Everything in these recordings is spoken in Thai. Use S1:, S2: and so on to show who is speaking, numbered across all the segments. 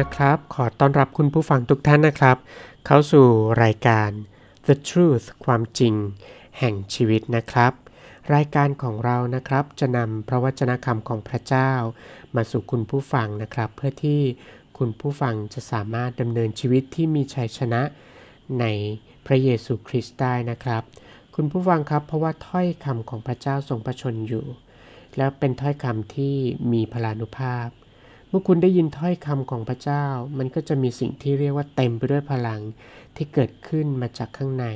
S1: นะครับ ขอต้อนรับคุณผู้ฟังทุกท่านนะครับ เข้าสู่รายการ The Truth ความจริง แห่งชีวิตนะครับ รายการของเรานะครับจะนำพระวจนะคำของพระเจ้า มาสู่คุณผู้ฟังนะครับ เพื่อที่คุณผู้ฟังจะสามารถดำเนินชีวิตที่มีชัยชนะในพระเยซูคริสต์ได้นะครับ คุณผู้ฟังครับ เพราะว่าถ้อยคำของพระเจ้าทรงประชนอยู่ แล้วเป็นถ้อยคำที่มีพลานุภาพ เมื่อคุณได้ยินถ้อยคำของพระเจ้า มันก็จะมีสิ่งที่เรียกว่าเต็มไปด้วยพลังที่เกิดขึ้นมาจากข้างใน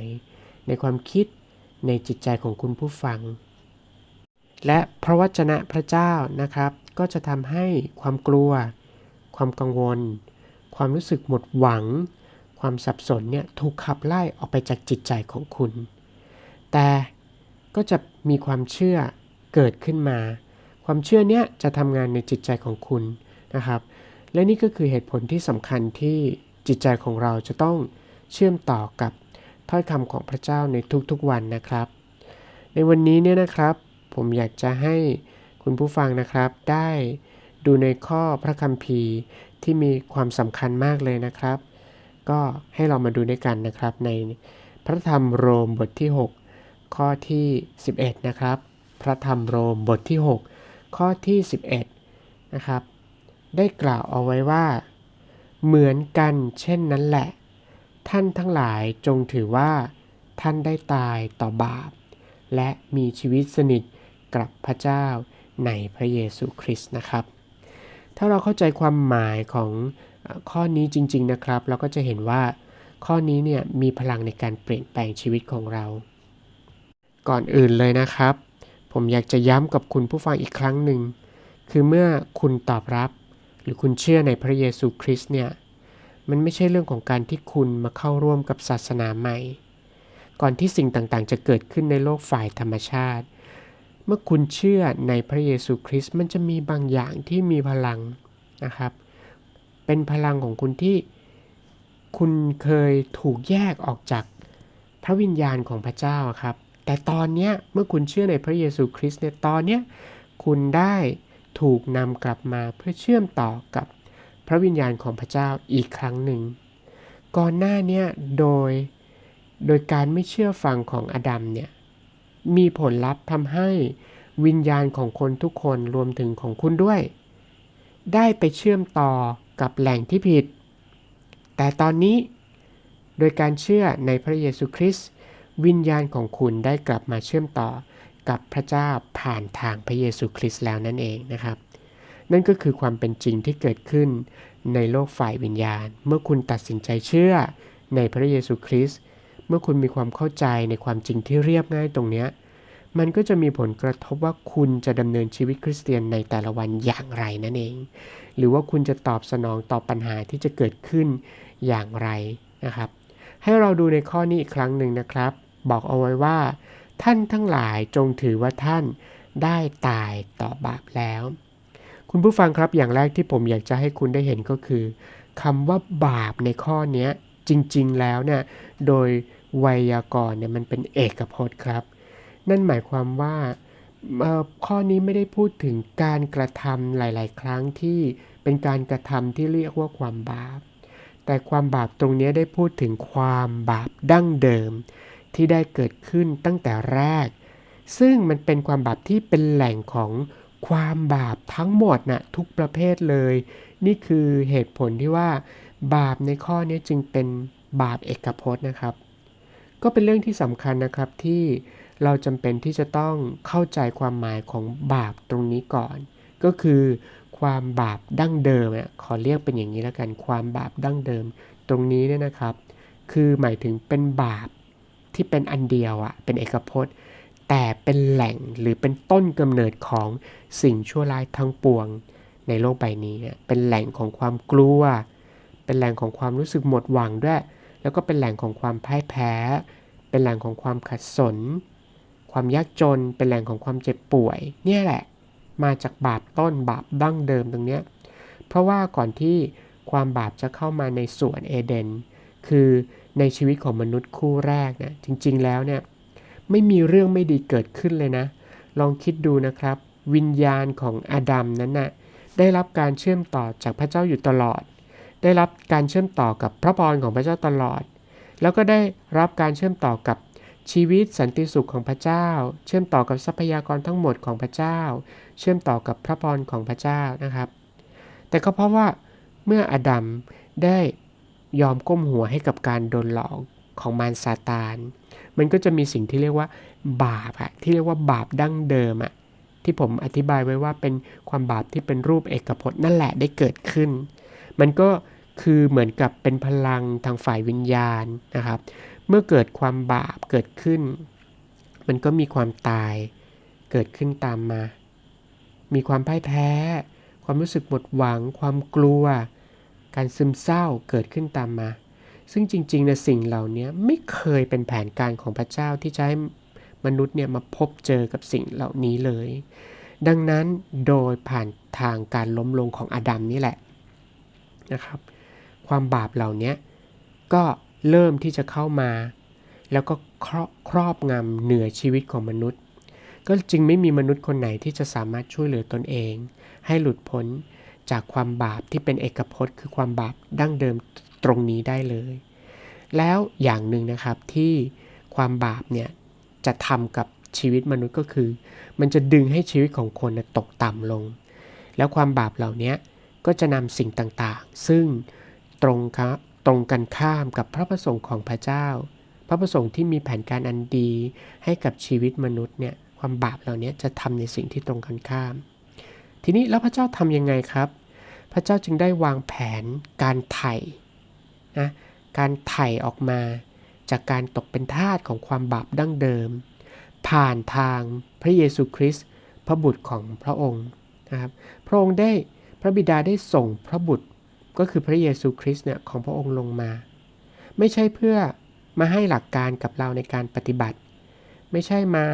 S1: ในความคิดในจิตใจของคุณผู้ฟัง และพระวจนะพระเจ้านะครับ ก็จะทำให้ความกลัว ความกังวล ความรู้สึกหมดหวัง ความสับสนเนี่ยถูกขับไล่ออกไปจากจิตใจของคุณ แต่ก็จะมีความเชื่อเกิดขึ้นมา ความเชื่อเนี้ยจะทำงานในจิตใจของคุณ นะครับ และนี่ก็คือเหตุผลที่สำคัญที่จิตใจของเราจะต้องเชื่อมต่อกับถ้อยคำของพระเจ้าในทุกๆวันนะครับ ในวันนี้เนี่ยนะครับผมอยากจะให้คุณผู้ฟังนะครับ ได้ดูในข้อพระคัมภีร์ที่มีความสำคัญมากเลยนะครับ ก็ให้เรามาดูด้วยกันนะครับ ในพระธรรมโรมบทที่ 6 ข้อที่ 11 นะครับ พระธรรมโรมบทที่ 6 ข้อที่ 11 นะครับ ได้กล่าวเอาไว้ว่า เหมือนกันเช่นนั้นแหละ ท่านทั้งหลายจงถือว่า ท่านได้ตายต่อบาป และมีชีวิตสนิทกับพระเจ้าในพระเยซูคริสต์นะครับ ถ้าเราเข้าใจความหมายของข้อนี้จริง ๆนะครับ เราก็จะเห็นว่าข้อนี้เนี่ยมีพลังในการเปลี่ยนแปลงชีวิตของเรา ก่อนอื่นเลยนะครับ ผมอยากจะย้ำกับคุณผู้ฟังอีกครั้งหนึ่ง คือเมื่อคุณตอบรับ หรือคุณเชื่อในพระเยซูคริสต์เนี่ย มันไม่ใช่เรื่องของการที่คุณมาเข้าร่วมกับศาสนาใหม่ ก่อนที่สิ่งต่างๆ จะเกิดขึ้นในโลกฝ่ายธรรมชาติ เมื่อคุณเชื่อในพระเยซูคริสต์มันจะมีบางอย่างที่มีพลังนะครับ เป็นพลังของคุณที่คุณเคยถูกแยกออกจากพระวิญญาณของพระเจ้าครับ แต่ตอนนี้เมื่อคุณเชื่อในพระเยซูคริสต์เนี่ยตอนนี้คุณได้ ถูกนำกลับมาเพื่อเชื่อมต่อกับพระวิญญาณของพระเจ้าอีกครั้งหนึ่ง ก่อนหน้านี้โดยโดยการไม่เชื่อฟังของอดัมเนี่ยมีผลลัพธ์ทำให้วิญญาณของคนทุกคนรวมถึงของคุณด้วย ได้ไปเชื่อมต่อกับแหล่งที่ผิด แต่ตอนนี้โดยการเชื่อในพระเยซูคริสต์วิญญาณของคุณได้กลับมาเชื่อมต่อ กับพระเจ้าผ่านทางพระเยซูคริสต์แล้วนั่นเองนะครับ นั่นก็คือความเป็นจริงที่เกิดขึ้นในโลกฝ่ายวิญญาณ เมื่อคุณตัดสินใจเชื่อในพระเยซูคริสต์เมื่อคุณมีความเข้าใจในความจริงที่เรียบง่ายตรงนี้มันก็จะมีผลกระทบว่าคุณจะดำเนินชีวิตคริสเตียนในแต่ละวันอย่างไรนั่นเอง หรือว่าคุณจะตอบสนองต่อปัญหาที่จะเกิดขึ้นอย่างไรนะครับ ให้เราดูในข้อนี้อีกครั้งหนึ่งนะครับ บอกเอาไว้ว่า ท่านทั้งหลายจงถือว่าท่านได้ตายต่อบาปแล้ว คุณผู้ฟังครับอย่างแรกที่ผมอยากจะให้คุณได้เห็นก็คือคำว่าบาปในข้อนี้จริงๆแล้วเนี่ยโดยไวยากรณ์เนี่ยมันเป็นเอกพจน์ครับ นั่นหมายความว่าข้อนี้ไม่ได้พูดถึงการกระทำหลาย ๆ ครั้งที่เป็นการกระทำที่เรียกว่าความบาป แต่ความบาปตรงนี้ได้พูดถึงความบาปดั้งเดิม ที่ได้เกิดขึ้นตั้งแต่แรก ซึ่งมันเป็นความบาปที่เป็นแหล่งของความบาปทั้งหมดนะทุกประเภทเลย นี่คือเหตุผลที่ว่า บาปในข้อนี้จึงเป็นบาปเอกพจน์นะครับ ก็เป็นเรื่องที่สำคัญนะครับที่เราจำเป็นที่จะต้องเข้าใจความหมายของบาปตรงนี้ก่อน ก็คือความบาปดั้งเดิมอะขอเรียกเป็นอย่างนี้แล้วกัน ความบาปดั้งเดิม ตรงนี้เนี่ยนะครับ คือหมายถึงเป็นบาป ที่เป็นอันเดียวอะเป็นเอกพจน์ แต่เป็นแหล่งหรือเป็นต้นกำเนิดของสิ่งชั่วร้ายทั้งปวงในโลกใบนี้เป็นแหล่งของความกลัว เป็นแหล่งของความรู้สึกหมดหวังด้วย แล้วก็เป็นแหล่งของความพ่ายแพ้ เป็นแหล่งของความขัดสน ความยากจน เป็นแหล่งของความเจ็บป่วย เนี่ยแหละ มาจากบาปต้นบาปดั้งเดิมตรงเนี้ย เพราะว่าก่อนที่ความบาปจะเข้ามาในสวนเอเดน คือ ในชีวิตของมนุษย์คู่แรกนะจริง ๆ แล้วเนี่ยไม่มีเรื่องไม่ดีเกิดขึ้นเลยนะ ลองคิดดูนะครับ วิญญาณของอาดัมนั้นนะ่ะได้รับการเชื่อมต่อจากพระเจ้าอยู่ตลอด ได้รับการเชื่อมต่อกับพระพรของพระเจ้าตลอด แล้วก็ได้รับการเชื่อมต่อกับชีวิตสันติสุขของพระเจ้า เชื่อมต่อกับทรัพยากรทั้งหมดของพระเจ้า เชื่อมต่อกับพระพรของพระเจ้านะครับ แต่ก็เพราะว่าเมื่ออดัมได้ ยอมก้มหัวให้กับการโดนหลอกของมารซาตาน มันก็จะมีสิ่งที่เรียกว่า บาปอะที่เรียกว่าบาปดั้งเดิมอะที่ผมอธิบายไว้ว่าเป็นความบาปที่เป็นรูปเอกพจน์นั่นแหละได้เกิดขึ้น มันก็คือเหมือนกับเป็นพลังทางฝ่ายวิญญาณนะครับ เมื่อเกิดความบาปเกิดขึ้น มันก็มีความตายเกิดขึ้นตามมา มีความพ่ายแพ้ ความรู้สึกหมดหวัง ความกลัว การซึมเศร้าเกิดขึ้นตามมา ซึ่งจริงๆนะสิ่งเหล่านี้ไม่เคยเป็นแผนการของพระเจ้าที่จะให้มนุษย์เนี่ยมาพบเจอกับสิ่งเหล่านี้เลย ดังนั้นโดยผ่านทางการล้มลงของอาดัมนี่แหละนะครับ ความบาปเหล่านี้ก็เริ่มที่จะเข้ามา แล้วก็ครอบงำเหนือชีวิตของมนุษย์ ก็จึงไม่มีมนุษย์คนไหนที่จะสามารถช่วยเหลือตนเอง ให้หลุดพ้น จากความบาปที่เป็นเอกพจน์คือความบาปดั้งเดิมตรงนี้ได้เลย แล้วอย่างหนึ่งนะครับที่ความบาปเนี่ยจะทำกับชีวิตมนุษย์ก็คือ มันจะดึงให้ชีวิตของคนตกต่ำลง แล้วความบาปเหล่านี้ก็จะนำสิ่งต่างๆ ซึ่งตรงครับตรงกันข้ามกับพระประสงค์ของพระเจ้า พระประสงค์ที่มีแผนการอันดีให้กับชีวิตมนุษย์เนี่ยความบาปเหล่านี้จะทำในสิ่งที่ตรงกันข้าม ทีนี้แล้วพระเจ้าทำยังไงครับ พระเจ้าจึงได้วางแผนการไถ่นะการไถ่ออกมาจากการตกเป็นทาสของความบาปดั้งเดิม ผ่านทางพระเยซูคริสต์พระบุตรของพระองค์นะครับพระองค์ได้พระบิดาได้ส่งพระบุตรก็คือพระเยซูคริสต์เนี่ยของพระองค์ลงมา ไม่ใช่เพื่อมาให้หลักการกับเราในการปฏิบัติ ไม่ใช่มา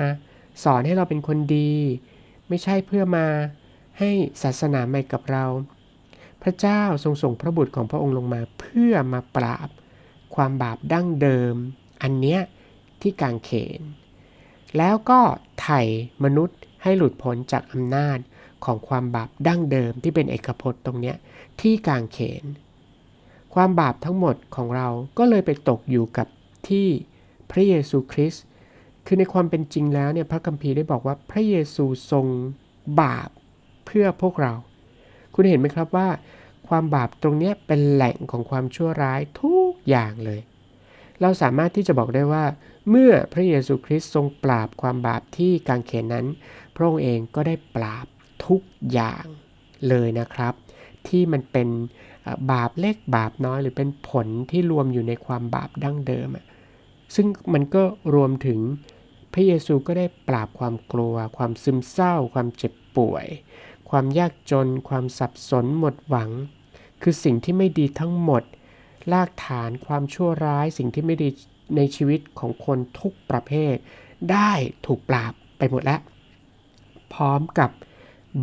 S1: สอนให้เราเป็นคนดี ไม่ใช่เพื่อมา ให้ศาสนาใหม่กับเรา พระเจ้าทรงส่งพระบุตรของพระองค์ลงมาเพื่อมาปราบความบาปดั้งเดิม อันเนี้ยที่กางเขน แล้วก็ไถ่มนุษย์ให้หลุดพ้นจากอำนาจของความบาปดั้งเดิมที่เป็นเอกพจน์ตรงเนี้ยที่กางเขน ความบาปทั้งหมดของเราก็เลยไปตกอยู่กับที่พระเยซูคริสต์คือในความเป็นจริงแล้วเนี่ยพระคัมภีร์ได้บอกว่าพระเยซูทรงบาป พื่อพวกเรา คุณเห็นไหมครับว่า ความบาปตรงนี้เป็นแหล่งของความชั่วร้ายทุกอย่างเลย เราสามารถที่จะบอกได้ว่า เมื่อพระเยซูคริสต์ทรงปราบความบาปที่กางเขนนั้น พระองค์เองก็ได้ปราบทุกอย่างเลยนะครับ ที่มันเป็นบาปเล็กบาปน้อย หรือเป็นผลที่รวมอยู่ในความบาปดั้งเดิม ซึ่งมันก็รวมถึงพระเยซูก็ได้ปราบความกลัว ความซึมเศร้า ความเจ็บป่วย ความยากจน ความสับสนหมดหวัง คือสิ่งที่ไม่ดีทั้งหมด ลากฐานความชั่วร้ายสิ่งที่ไม่ดีในชีวิตของคนทุกประเภท ได้ถูกปราบไปหมดแล้ว พร้อมกับ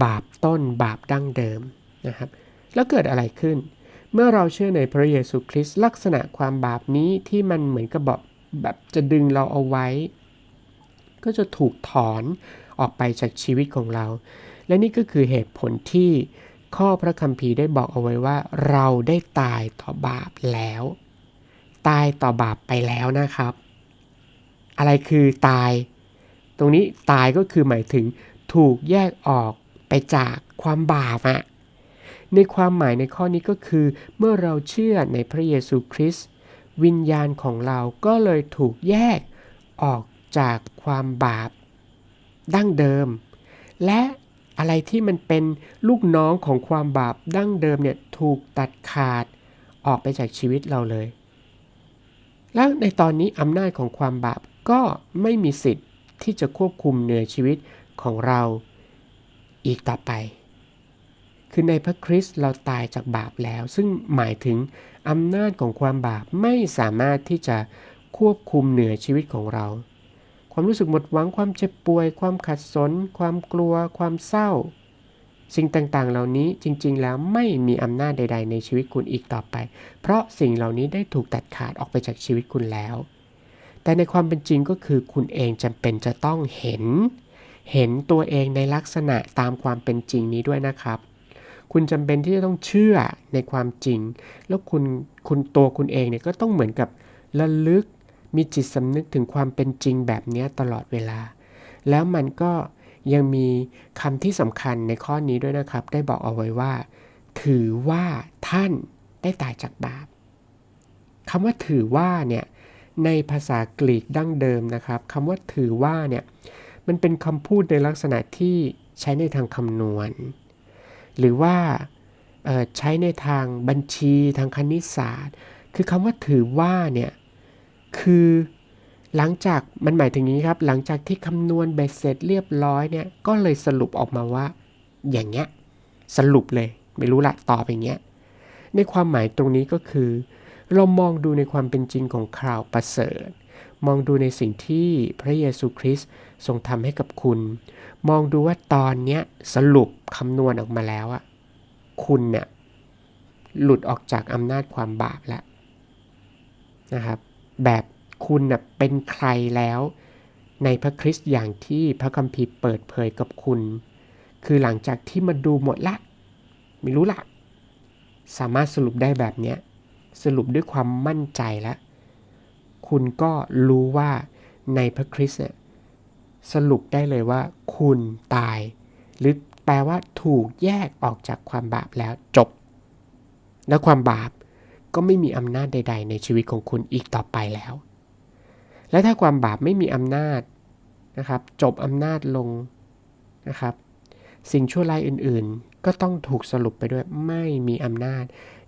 S1: บาปต้นบาปดั้งเดิมนะครับ แล้วเกิดอะไรขึ้น เมื่อเราเชื่อในพระเยซูคริสต์ลักษณะความบาปนี้ที่มันเหมือนกับแบบแบบจะดึงเราเอาไว้ ก็จะถูกถอนออกไปจากชีวิตของเรา และนี่ก็คือเหตุผลที่ข้อพระคัมภีร์ได้บอกเอาไว้ว่า เราได้ตายต่อบาปแล้ว ตายต่อบาปไปแล้วนะครับ อะไรคือตาย ตรงนี้ตายก็คือหมายถึงถูกแยกออกไปจากความบาปอะในความหมายในข้อนี้ก็คือ เมื่อเราเชื่อในพระเยซูคริสต์วิญญาณของเราก็เลยถูกแยกออกจากความบาปดั้งเดิม และ อะไรที่มันเป็นลูกน้องของความบาปดั้งเดิมเนี่ยถูกตัดขาดออกไปจากชีวิตเราเลย แล้วในตอนนี้อำนาจของความบาปก็ไม่มีสิทธิ์ที่จะควบคุมเหนือชีวิตของเราอีกต่อไป คือในพระคริสต์เราตายจากบาปแล้ว ซึ่งหมายถึงอำนาจของความบาปไม่สามารถที่จะควบคุมเหนือชีวิตของเรา ความรู้สึกหมดหวังความเจ็บป่วย ความขัดสน ความกลัว ความเศร้า สิ่งต่างๆ เหล่านี้จริงๆ แล้วไม่มีอำนาจใด ๆ ในชีวิตคุณอีกต่อไป เพราะสิ่งเหล่านี้ได้ถูกตัดขาดออกไปจากชีวิตคุณแล้ว แต่ในความเป็นจริงก็คือคุณเองจำเป็นจะต้องเห็น เห็นตัวเองในลักษณะตามความเป็นจริงนี้ด้วยนะครับคุณจำเป็นที่จะต้องเชื่อในความจริง แล้วคุณคุณตัวคุณเองเนี่ยก็ต้องเหมือนกับระลึก มีจิตสำนึกถึงความเป็นจริงแบบนี้ตลอดเวลา แล้วมันก็ยังมีคำที่สำคัญในข้อนี้ด้วยนะครับ ได้บอกเอาไว้ว่า ถือว่าท่านได้ตายจากบาปคำว่าถือว่าเนี่ยในภาษากรีกดั้งเดิมนะครับคำว่าถือว่าเนี่ยมันเป็นคำพูดในลักษณะที่ใช้ในทางคำนวณ หรือว่าใช้ในทางบัญชีทางคณิตศาสตร์ คือคำว่าถือว่าเนี่ย คือ หลังจากมันหมายถึงนี้ครับ หลังจากที่คำนวณเบ็ดเสร็จเรียบร้อยเนี่ย ก็เลยสรุปออกมาว่า อย่างเงี้ย สรุปเลย ไม่รู้ละตอบอย่างเงี้ย ในความหมายตรงนี้ก็คือ เรามองดูในความเป็นจริงของข่าวประเสริฐ มองดูในสิ่งที่พระเยซูคริสต์ทรงทำให้กับคุณ มองดูว่าตอนเนี้ยสรุปคำนวณออกมาแล้วอะคุณเนี่ยหลุดออกจากอำนาจความบาปแล้วนะครับ แบบคุณนะเป็นใครแล้ว ในพระคริสต์อย่างที่พระคัมภีร์เปิดเผยกับคุณ คือหลังจากที่มาดูหมดละ ไม่รู้ละสามารถสรุปได้แบบนี้สรุปด้วยความมั่นใจแล้ว คุณก็รู้ว่าในพระคริสต์เนี่ยสรุปได้เลยว่า คุณตาย หรือแปลว่าถูกแยกออกจากความบาปแล้วจบ และความบาป ก็ไม่มีอำนาจใด ๆ ในชีวิตของคุณอีกต่อไปแล้ว และถ้าความบาปไม่มีอำนาจนะครับ จบอำนาจลงนะครับ สิ่งชั่วร้ายอื่นๆ ก็ต้องถูกสรุปไปด้วยไม่มีอำนาจ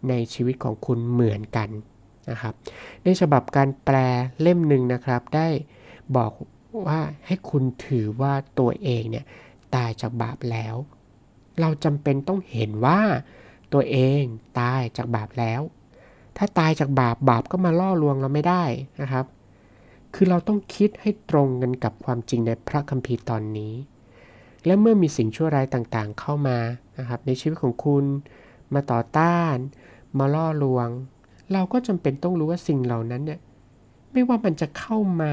S1: ในชีวิตของคุณเหมือนกันนะครับ ในฉบับการแปลเล่มหนึ่งนะครับ ได้บอกว่าให้คุณถือว่าตัวเองเนี่ยตายจากบาปแล้ว เราจำเป็นต้องเห็นว่าตัวเองตายจากบาปแล้ว ถ้าตายจากบาปบาปก็มาล่อลวงเราไม่ได้นะครับ คือเราต้องคิดให้ตรงกันกับความจริงในพระคัมภีร์ตอนนี้ และเมื่อมีสิ่งชั่วร้ายต่างๆ เข้ามานะครับในชีวิตของคุณ มาต่อต้าน มาล่อลวง เราก็จำเป็นต้องรู้ว่าสิ่งเหล่านั้นเนี่ยไม่ว่ามันจะเข้ามา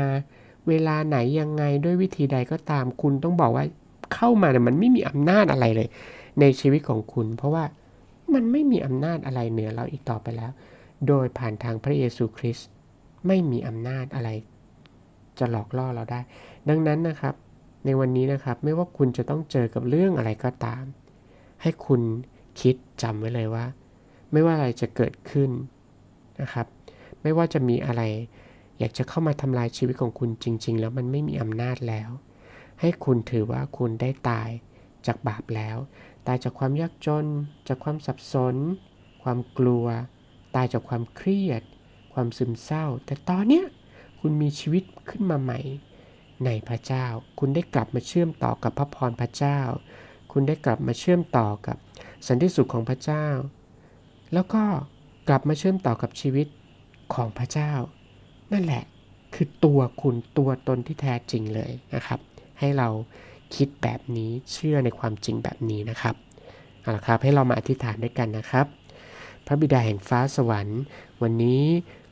S1: เวลาไหนยังไงด้วยวิธีใดก็ตามคุณต้องบอกว่าเข้ามาเนี่ยมันไม่มีอำนาจอะไรเลย ในชีวิตของคุณ เพราะว่ามันไม่มีอำนาจอะไรเหนือเราอีกต่อไปแล้ว โดยผ่านทางพระเยซูคริสต์ไม่มีอำนาจอะไร จะหลอกล่อเราได้ ดังนั้นนะครับ ในวันนี้นะครับไม่ว่าคุณจะต้องเจอกับเรื่องอะไรก็ตาม ให้คุณคิดจำไว้เลยว่า ไม่ว่าอะไรจะเกิดขึ้นนะครับ ไม่ว่าจะมีอะไร อยากจะเข้ามาทำลายชีวิตของคุณจริง ๆ แล้วมันไม่มีอำนาจแล้ว ให้คุณถือว่าคุณได้ตายจากบาปแล้ว ตายจากความยากจน จากความสับสน ความกลัว ตายจากความเครียด ความซึมเศร้า แต่ตอนเนี้ยคุณมีชีวิตขึ้นมาใหม่ ในพระเจ้า คุณได้กลับมาเชื่อมต่อกับพระพรพระเจ้า คุณได้กลับมาเชื่อมต่อกับสันติสุขของพระเจ้า แล้วก็กลับมาเชื่อมต่อกับชีวิตของพระเจ้า นั่นแหละคือตัวคุณตัวตนที่แท้จริงเลยนะครับ ให้เราคิดแบบนี้เชื่อในความจริงแบบนี้นะครับเอาละครับให้เรามาอธิษฐานด้วยกันนะครับ พระบิดาแห่งฟ้าสวรรค์ วันนี้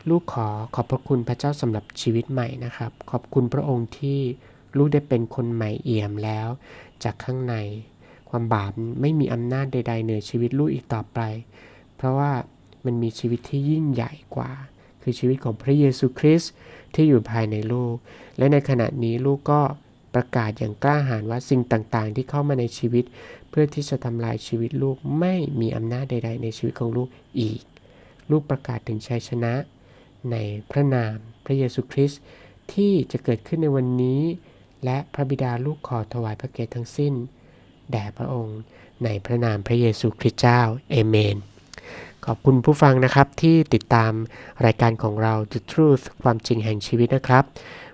S1: ลูกขอขอบพระคุณพระเจ้าสำหรับชีวิตใหม่นะครับ ขอบคุณพระองค์ที่ลูกได้เป็นคนใหม่เอี่ยมแล้ว จากข้างใน ความบาปไม่มีอำนาจใด ๆ เหนือชีวิตลูกอีกต่อไป เพราะว่ามันมีชีวิตที่ยิ่งใหญ่กว่า คือชีวิตของพระเยซูคริสต์ที่อยู่ภายในลูก และในขณะนี้ลูกก็ ประกาศอย่างกล้าหาญว่าสิ่งต่างๆ ที่เข้ามาในชีวิต เพื่อที่จะทำลายชีวิตลูกไม่มีอำนาจใด ๆ ในชีวิตของลูกอีก ลูกประกาศถึงชัยชนะ ในพระนามพระเยซูคริสต์ที่จะเกิดขึ้นในวันนี้ และพระบิดาลูกขอถวายพระเกียรติทั้งสิ้น แด่พระองค์ในพระนามพระเยซูคริสต์เจ้าเอเมนขอบคุณผู้ฟังนะครับที่ติดตามรายการของเรา The Truth ความจริงแห่งชีวิตนะครับ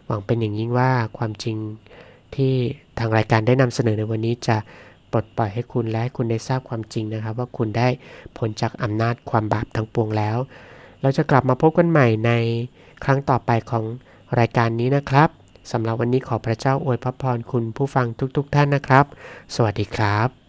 S1: หวังเป็นอย่างยิ่งว่าความจริง ที่ทางรายการได้นำเสนอในวันนี้จะปลดปล่อยให้คุณและให้คุณได้ทราบความจริงนะครับ ว่าคุณได้ผลจากอำนาจความบาปทั้งปวงแล้ว เราจะกลับมาพบกันใหม่ในครั้งต่อไปของรายการนี้นะครับสำหรับวันนี้ขอพระเจ้าอวยพระพรคุณผู้ฟังทุกๆทท่านนะครับ สวัสดีครับ